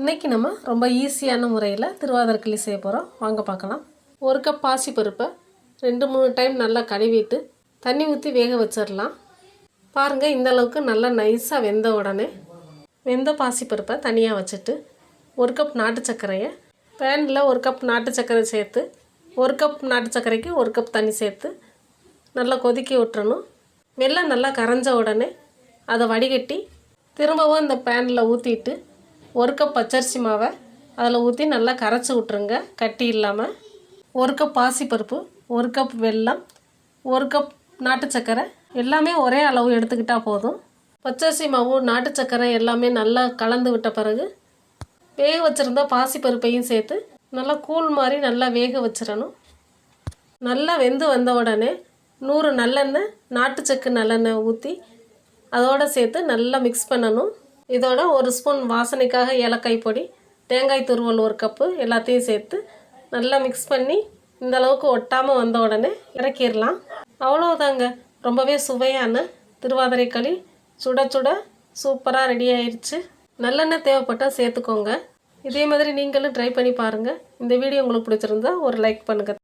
இன்றைக்கி நம்ம ரொம்ப ஈஸியான முறையில் திருவாதிரக்களி செய்ய போகிறோம் வாங்க பார்க்கலாம். ஒரு கப் பாசி பருப்பை ரெண்டு மூணு டைம் நல்லா கழுவிட்டு தண்ணி ஊற்றி வேக வச்சிடலாம் பாருங்கள் இந்த அளவுக்கு நல்லா நைஸாக வெந்த உடனே வெந்த பாசி பருப்பை தனியாக வச்சுட்டு ஒரு கப் நாட்டு சர்க்கரையை பேனில் ஒரு கப் நாட்டு சர்க்கரை சேர்த்து ஒரு கப் நாட்டு சர்க்கரைக்கு ஒரு கப் தண்ணி சேர்த்து நல்லா கொதிக்க விட்டுறணும். வெள்ளம் நல்லா கரைஞ்ச உடனே அதை வடிகட்டி திரும்பவும் இந்த பேனில் ஊற்றிட்டு ஒரு கப் பச்சரிசி மாவை அதில் ஊற்றி நல்லா கரைச்சி விட்ருங்க கட்டி இல்லாமல் ஒரு கப் பாசிப்பருப்பு ஒரு கப் வெல்லம் ஒரு கப் நாட்டு சர்க்கரை. எல்லாமே ஒரே அளவு எடுத்துக்கிட்டால் போதும். பச்சரிசி மாவு நாட்டு சர்க்கரை எல்லாமே நல்லா கலந்து விட்ட பிறகு வேக வச்சுருந்த பாசிப்பருப்பையும் சேர்த்து நல்லா கூழ் மாதிரி நல்லா வேக வச்சிடணும். நல்லா வெந்து வந்த உடனே நூறு நல்லெண்ணெய் நாட்டு சக்கு நல்லெண்ணெய் ஊற்றி அதோடு சேர்த்து நல்லா மிக்ஸ் பண்ணணும். இதோட ஒரு ஸ்பூன் வாசனைக்காக ஏலக்காய் பொடி தேங்காய் துருவல் ஒரு கப்பு எல்லாத்தையும் சேர்த்து நல்லா மிக்ஸ் பண்ணி இந்த அளவுக்கு ஒட்டாமல் வந்த உடனே இறக்கிடலாம். அவ்வளோதாங்க ரொம்பவே சுவையான திருவாதிரை களி. சுட சுட சூப்பராக ரெடி ஆயிடுச்சு நல்லெண்ணெய் தேவைப்பட்டால் சேர்த்துக்கோங்க. இதே மாதிரி நீங்களும் ட்ரை பண்ணி பாருங்கள் இந்த வீடியோ உங்களுக்கு பிடிச்சிருந்தா ஒரு லைக் பண்ணுங்கள்